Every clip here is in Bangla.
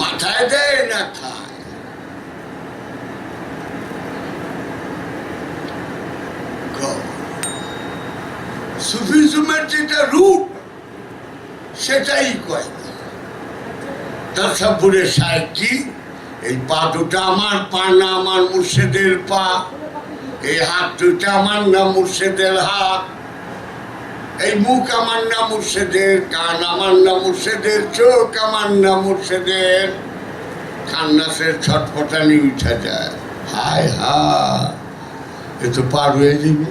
মাথায় দেয় না খায়। সুফিজমের যেটা রূপ, সেটাই কয়। তাসাপুরে সাহেবজি এই পা দুটা আমার, পা না আমার মুর্শেদের পা। এই হাত দুটা আমার না মুর্শেদের হাত। এই মুখ আমার না মুর্শেদের, কান আমার না মুর্শেদের, চোখ আমার না মুর্শেদের। খান্নাসের ছটপটানি উঠা যায়। হায় হা এ তো পার হয়ে যাবে।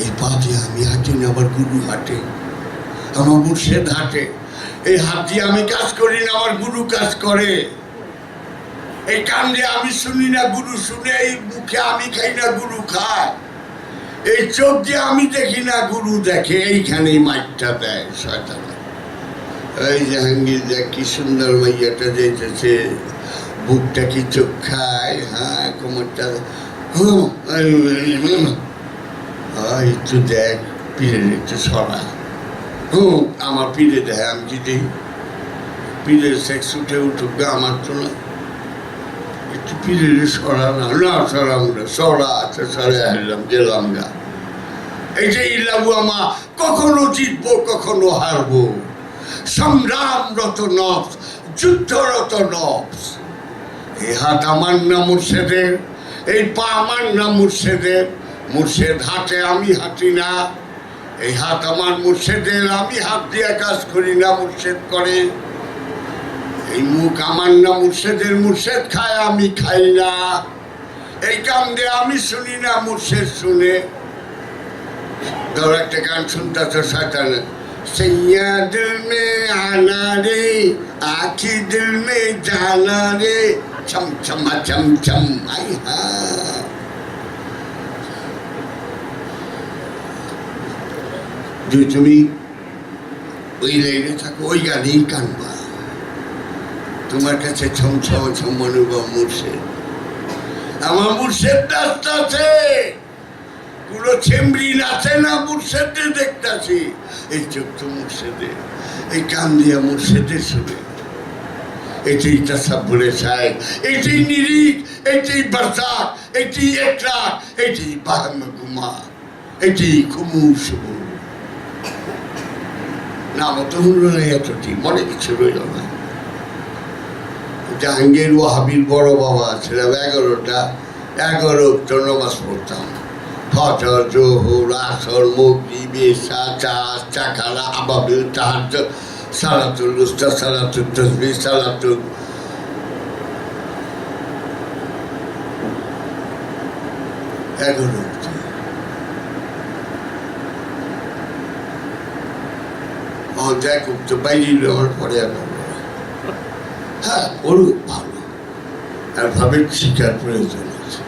এই পা দিয়ে আমি হাঁটি না আবার গুরু হাঁটে। আমার মুর্শেদ হাঁটে। এই হাত দিয়ে আমি কাজ করি না, আমার গুরু কাজ করে। এই কান দিয়ে আমি শুনি না, গুরু শুনে, এই মুখে আমি খাই না, গুরু খায়। এই চোখ দিয়ে আমি দেখি না, গুরু দেখে। এইখানেই মাইকটা দেয় শয়তান। এই জাহাঙ্গীর দেখ, কি সুন্দর মাইয়াটা যাইতেছে বুকটা কি চোখ খায়? হ্যাঁ কোমরটা। একটু দেখ পীরের একটু সরা। হুম, আমার পীরে দেয়, আমি যদি পীরের সেক্স উঠে উঠুক, আমার তো না। ইলাবু আমা, কখনো জিতবো, কখনো হারবো। সংগ্রামরত যুদ্ধরত নফস এই হাত আমার না মুর্শেদের, এই পা আমার না মুর্শেদের, মুর্শেদ হাঁটে আমি হাঁটি না। এই হাত আমার মুর্শেদের, আমি হাত দিয়ে কাজ করি না, মুর্শেদ করে। এই মুখ আমার না মুর্শেদের মুর্শেদ খায় আমি খাই না এই কান দিয়ে আমি শুনি না মুর্শেদ শুনে ধর একটা গান শুনতে তো শয়তান सैया दिल में आना रे आखी दिल में जाना रे छम छमा छम छम आई हाँ যে তুমি ওই লাইনে থাকো ওই গানেই কানবা তোমার কাছে ছম ছম ছম অনুভব মুর্শেদ। আমার মুর্শেদ আছে। পুরো ছেমরি নাচে না মুর্শেদে দেখতাছি। এই চোখ তো মুর্শেদে, এই কান দিয়া মুর্শেদে শুনে। এটাই তাসাব্বুরে সাহেব এটাই নিরিক এটাই বারসাক এটি একরা এটি বাহাম গুমা এটি খুমু শুভ নাম তো হলো না এতটি, মনে কিছু রইল না। জাহাঙ্গীর ও হাবির বড় বাবা ছিলাম এগারোটা, এগারো নমাজ পড়তাম। ফজর, জোহর, আসর, মগরিব এসা চাষ চাকালা আবাবিল তাহাজ সালাতুল উস্তা, সালাতুল তসবি সালাতুল এগারো ও দেখ তো বাইরে নেওয়ার পরে এগারো। হ্যাঁ ওরও ভালো। ভাবে শিকার প্রয়োজন আছে।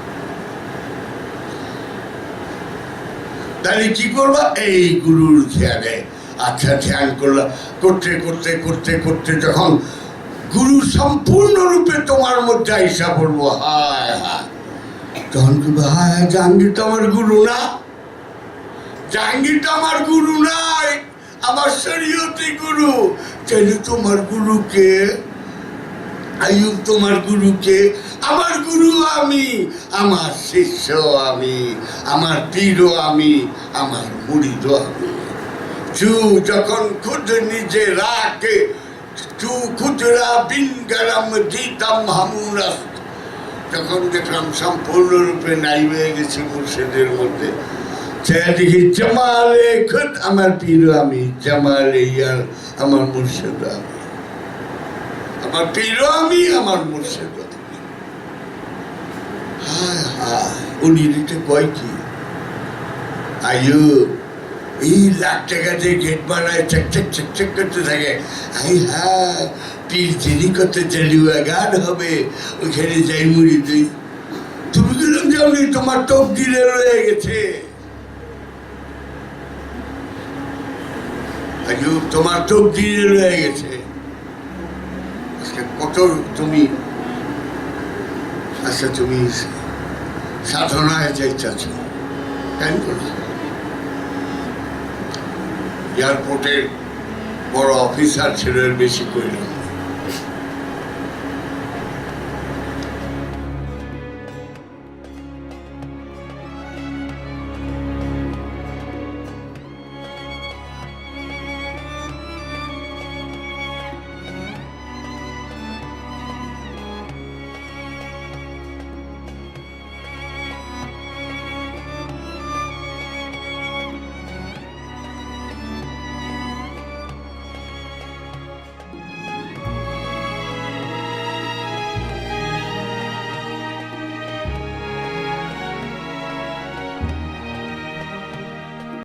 তাহলে কি করবা? এই গুরুর ধ্যানে আচ্ছা ধ্যান করলা করতে করতে করতে করতে যখন গুরু সম্পূর্ণরূপে তোমার মধ্যে আইসা পড়ব হায় হায়। তখন কি হায়, জাহাঙ্গীর তো আমার গুরু না। জাহাঙ্গীর তো আমার গুরু নাই, আমার শরীয়তি গুরু। তাহলে তোমার গুরুকে আয়ুব তোমার গুরুকে, আমার গুরু আমি, আমার শিষ্য আমি, আমার পীরও আমি, আমার মুড়িদও আমি। তু যখন খুদ নিজে রাখে, তু খুদরা বিন গরম দিতাম হামুরাস যখন দেখলাম সম্পূর্ণরূপে নাই হয়ে গেছি মুর্শিদের মধ্যে। দেখি জামালে খুদ, আমার পীর আমি, জামালে ইয়ার আমার মুর্শিদ আমি। আমার পীরও আমি আমার মুর্শিদ কয় কি? আয়ু, এই লাখ টাকা দিয়ে গেট বানায় করতে থাকে আই পীর চিনি করতে গান হবে, ওইখানে যাই মুড়ি তুই তুমি গেলাম যাওনি তোমার টোপ দিলে রয়ে গেছে। আজু তোমার টোপ দিলে রয়ে গেছে। আজকে কত তুমি আচ্ছা তুমি সাধনায় যাইতেছ কেন করে এয়ারপোর্টের বড় অফিসার ছেলের বেশি না।